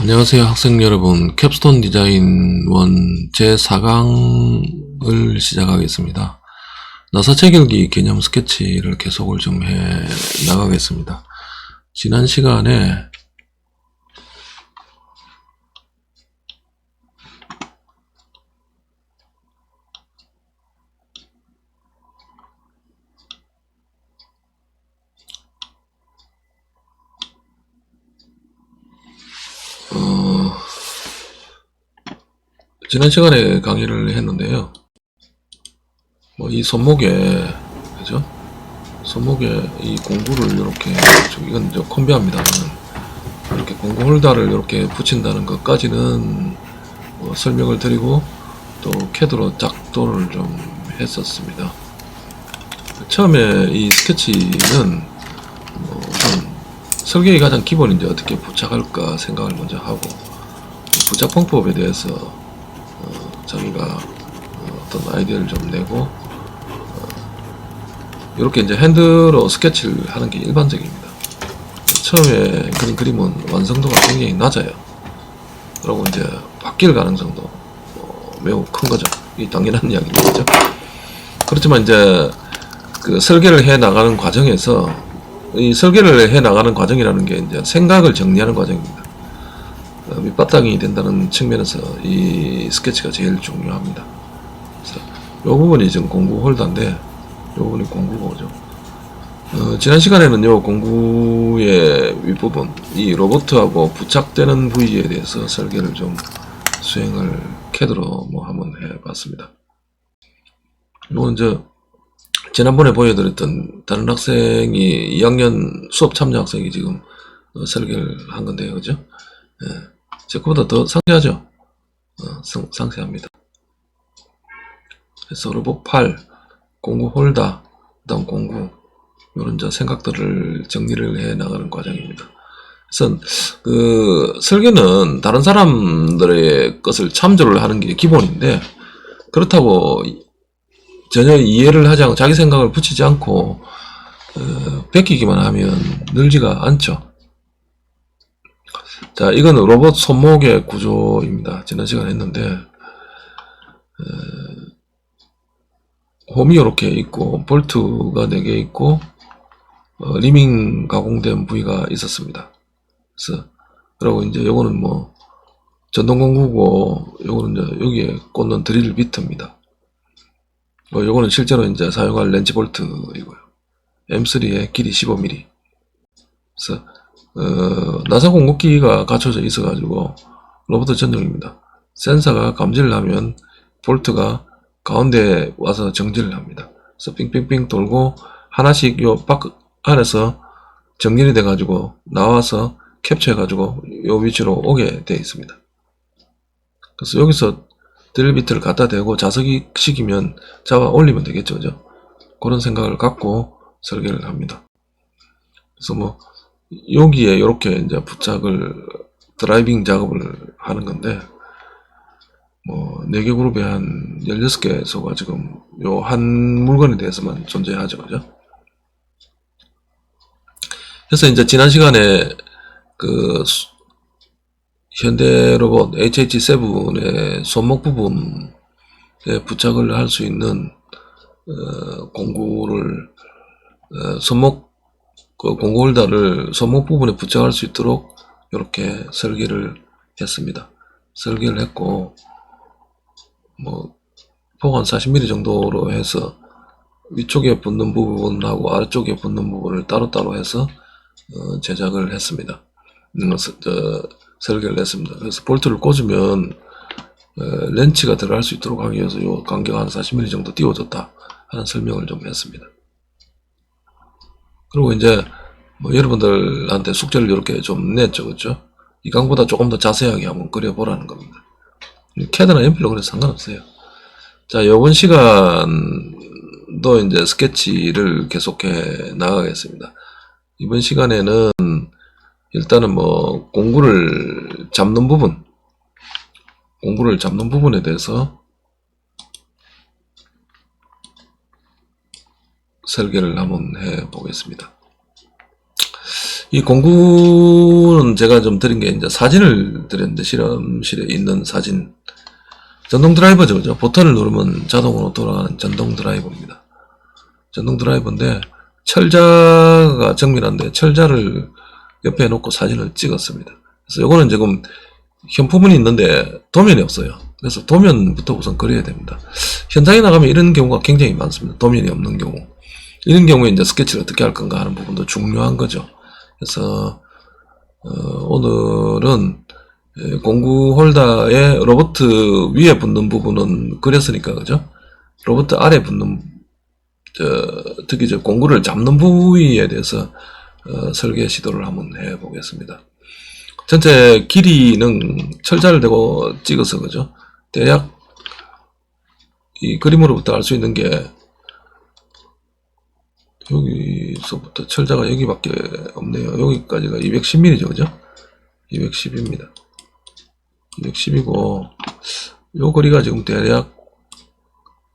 안녕하세요 학생 여러분. 캡스톤 디자인 원 제4강을 시작하겠습니다. 나사 체결기 개념 스케치를 계속을 좀 해 나가겠습니다. 지난 시간에 지난 시간에 강의를 했는데요. 뭐 이 손목에 그죠? 손목에 이 공구를 이렇게 좀 이건 저 컴비합니다. 이렇게 공구 홀더를 이렇게 붙인다는 것까지는 뭐 설명을 드리고 또 캐드로 작도를 좀 했었습니다. 처음에 이 스케치는 뭐 설계의 가장 기본 이제 어떻게 부착할까 생각을 먼저 하고 부착 방법에 대해서 어, 자기가 어, 어떤 아이디어를 좀 내고 어, 이렇게 이제 핸드로 스케치를 하는 게 일반적입니다. 처음에 그린 그림은 완성도가 굉장히 낮아요. 그리고 이제 바뀔 가능성도 어, 매우 큰 거죠. 이 당연한 이야기인 거죠. 그렇지만 이제 그 설계를 해 나가는 과정에서 이 설계를 해 나가는 과정이라는 게 이제 생각을 정리하는 과정입니다. 어, 밑바탕이 된다는 측면에서 이 스케치가 제일 중요합니다. 그래서 이 부분이 지금 공구 홀더인데 이 부분이 공구고죠. 어, 지난 시간에는 요 공구의 윗부분, 이 로봇하고 부착되는 부위에 대해서 설계를 좀 수행을 캐드로 뭐 한번 해봤습니다. 이건 이제 지난번에 보여드렸던 다른 학생이 2학년 수업 참여 학생이 지금 어, 설계를 한 건데요, 그죠? 예. 제 거보다 더 상세하죠? 어, 상, 상세합니다. 그래서 로봇 8, 공구 홀더, 그 다음 공구, 이런 저 생각들을 정리를 해 나가는 과정입니다. 그래서 그 설계는 다른 사람들의 것을 참조를 하는 게 기본인데 그렇다고 전혀 이해를 하지 않고 자기 생각을 붙이지 않고 어, 베끼기만 하면 늘지가 않죠. 자, 이건 로봇 손목의 구조입니다. 지난 시간에 했는데, 어, 홈이 이렇게 있고, 볼트가 4개 있고, 어, 리밍 가공된 부위가 있었습니다. 그래서, 그리고 이제 요거는 뭐, 전동 공구고, 요거는 이제 여기에 꽂는 드릴 비트입니다. 뭐, 요거는 실제로 이제 사용할 렌치 볼트이고요. M3의 길이 15mm. 그래서, 어, 나사 공급기가 갖춰져 있어가지고 로봇 전용입니다. 센서가 감지를 하면 볼트가 가운데 와서 정지를 합니다. 그래서 빙빙빙 돌고 하나씩 요 밖 안에서 정렬이 돼가지고 나와서 캡처해가지고 요 위치로 오게 되어 있습니다. 그래서 여기서 드릴 비트를 갖다 대고 자석이 시키면 잡아 올리면 되겠죠, 그죠? 그런 생각을 갖고 설계를 합니다. 그래서 뭐 여기에 이렇게 이제 부착을 드라이빙 작업을 하는 건데 뭐 4개 그룹에 한 16개 소가 지금 요 한 물건에 대해서만 존재하죠. 그죠? 그래서 이제 지난 시간에 그 수- 현대 로봇 HH7의 손목 부분에 부착을 할 수 있는 어, 공구를 어, 손목 그 공구 홀더를 손목 부분에 부착할 수 있도록 이렇게 설계를 했습니다. 설계를 했고 뭐폭한 40mm 정도로 해서 위쪽에 붙는 부분하고 아래쪽에 붙는 부분을 따로따로 해서 어, 제작을 했습니다. 음, 서- 저, 설계를 했습니다. 그래서 볼트를 꽂으면 어, 렌치가 들어갈 수 있도록 하기 위해서 요 간격 한 40mm 정도 띄워줬다 하는 설명을 좀 했습니다. 그리고 이제 뭐 여러분들한테 숙제를 이렇게 좀 냈죠, 그렇죠? 이 강보다 조금 더 자세하게 한번 그려보라는 겁니다. 캐드나 연필로 그래서 상관없어요. 자, 이번 시간도 이제 스케치를 계속해 나가겠습니다. 이번 시간에는 일단은 뭐 공구를 잡는 부분, 공구를 잡는 부분에 대해서 설계를 한번 해 보겠습니다. 이 공구는 제가 좀 드린 게 이제 사진을 드렸는데 실험실에 있는 사진. 전동 드라이버죠 그죠? 버튼을 누르면 자동으로 돌아가는 전동 드라이버입니다. 전동 드라이버인데 철자가 정밀한데 철자를 옆에 놓고 사진을 찍었습니다. 그래서 요거는 지금 현품은 있는데 도면이 없어요 그래서 도면부터 우선 그려야 됩니다 현장에 나가면 이런 경우가 굉장히 많습니다 도면이 없는 경우 이런 경우에 이제 스케치를 어떻게 할 건가 하는 부분도 중요한 거죠 그래서 어, 오늘은 에, 공구 홀더에 로봇 위에 붙는 부분은 그렸으니까 그죠? 로봇 아래 붙는 저, 특히 저 공구를 잡는 부위에 대해서 어, 설계 시도를 한번 해보겠습니다. 전체 길이는 철자를 대고 찍어서 그죠? 대략 이 그림으로부터 알 수 있는 게 여기서부터 철자가 여기밖에 없네요. 여기까지가 210mm죠, 그죠? 210입니다. 210이고, 요 거리가 지금 대략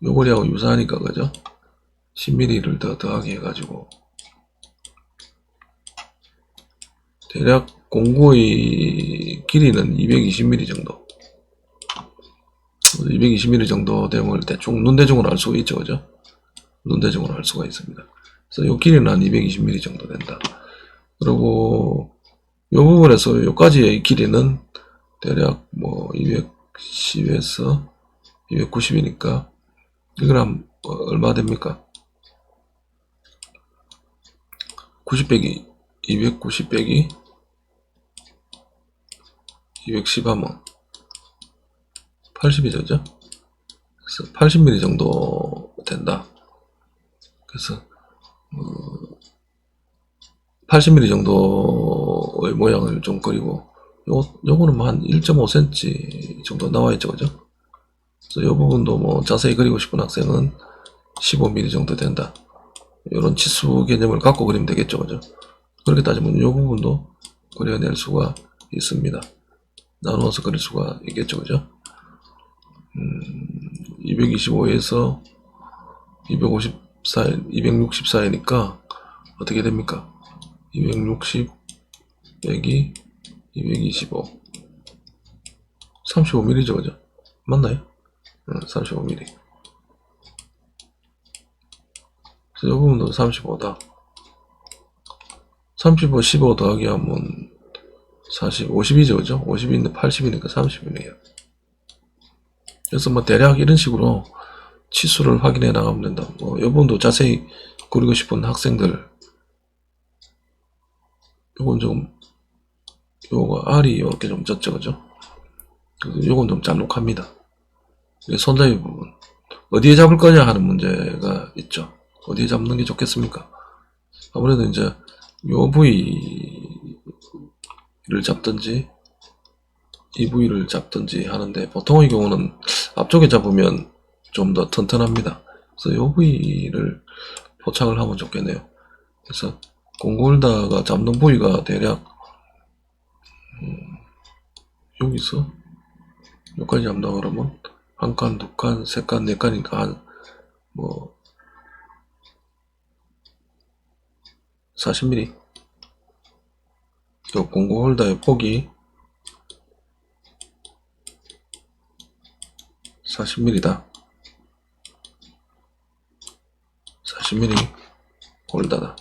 요 거리하고 유사하니까, 그죠? 10mm를 더 더하게 해가지고, 대략 공구의 길이는 220mm 정도. 220mm 정도 됨을 대충 눈대중으로 알 수가 있죠, 그죠? 눈대중으로 알 수가 있습니다. 그래서 요 길이는 한 220mm 정도 된다. 그리고 요 부분에서 요까지의 길이는 대략 뭐 210에서 290이니까 이건 한 어, 얼마 됩니까? 90 빼기 290 빼기 210 하면 80이죠, 그죠? 그래서 80mm 정도 된다. 그래서 80mm 정도의 모양을 좀 그리고 요, 요거는 뭐 한 1.5cm 정도 나와 있죠 그죠? 그래서 요 부분도 뭐 자세히 그리고 싶은 학생은 15mm 정도 된다. 이런 치수 개념을 갖고 그리면 되겠죠 그죠? 그렇게 따지면 요 부분도 그려낼 수가 있습니다. 나누어서 그릴 수가 있겠죠 그죠? 음, 225에서 254, 264이니까 어떻게 됩니까? 260 빼기 225 35mm죠 그죠? 맞나요? 응, 35mm 그래서 이 부분도 35다 35, 15 더하기 하면 40, 50이죠 그죠? 50인데 80이니까 30이네요 그래서 뭐 대략 이런 식으로 치수를 확인해 나가면 된다. 뭐, 이 부분도 자세히 그리고 싶은 학생들, 요건 좀, 요거 알이 이렇게 좀 젖죠, 그죠? 요건 좀 잘록합니다. 손잡이 부분. 어디에 잡을 거냐 하는 문제가 있죠. 어디에 잡는 게 좋겠습니까? 아무래도 이제 요 부위를 잡든지 이 부위를 잡든지 하는데 보통의 경우는 앞쪽에 잡으면 좀 더 튼튼합니다. 그래서 요 부위를 포착을 하면 좋겠네요. 그래서 공골다가 잡는 부위가 대략 음, 여기서 여기까지 잡는다 그러면 한 칸, 두 칸, 세 칸, 네 칸이니까 한 뭐 40mm 또 공구 홀더의 폭이 40mm다. 40mm 홀더다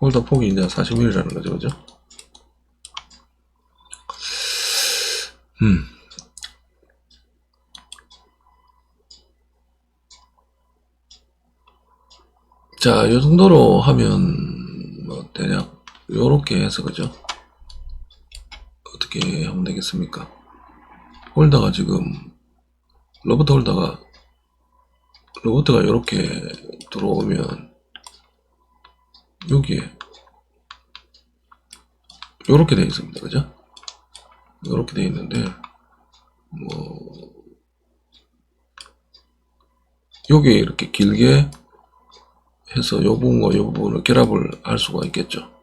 홀더 폭이 이제 40mm라는 거죠 그죠? 음. 자, 요 정도로 하면 뭐 대략 요렇게 해서 그죠? 어떻게 하면 되겠습니까? 홀더가 지금 로봇 홀더가 로봇가 이렇게 들어오면 여기에 요렇게 되어 있습니다. 그죠? 요렇게 되어 있는데 뭐 요게 이렇게 길게 해서 요 부분과 요 부분을 결합을 할 수가 있겠죠.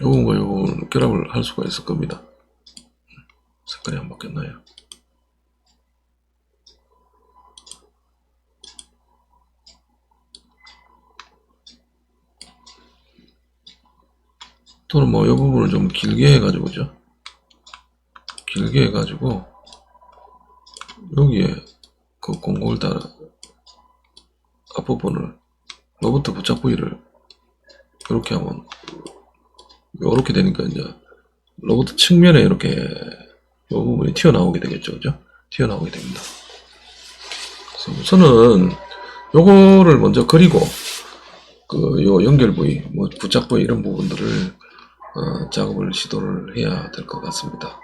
요건과 요건 결합을 할 수가 있을 겁니다. 색깔이 안 바뀌었나요? 또는 뭐 이 부분을 좀 길게 해가지고죠. 길게 해가지고 여기에 그 공고를 따라 앞부분을 로부터 붙잡부위를 이렇게 하면 이렇게 되니까 이제 로봇 측면에 이렇게 이 부분이 튀어나오게 되겠죠, 그죠? 튀어나오게 됩니다. 그래서 우선은 요거를 먼저 그리고 그 요 연결 부위, 뭐 부착 부위 이런 부분들을 어, 작업을 시도를 해야 될 것 같습니다.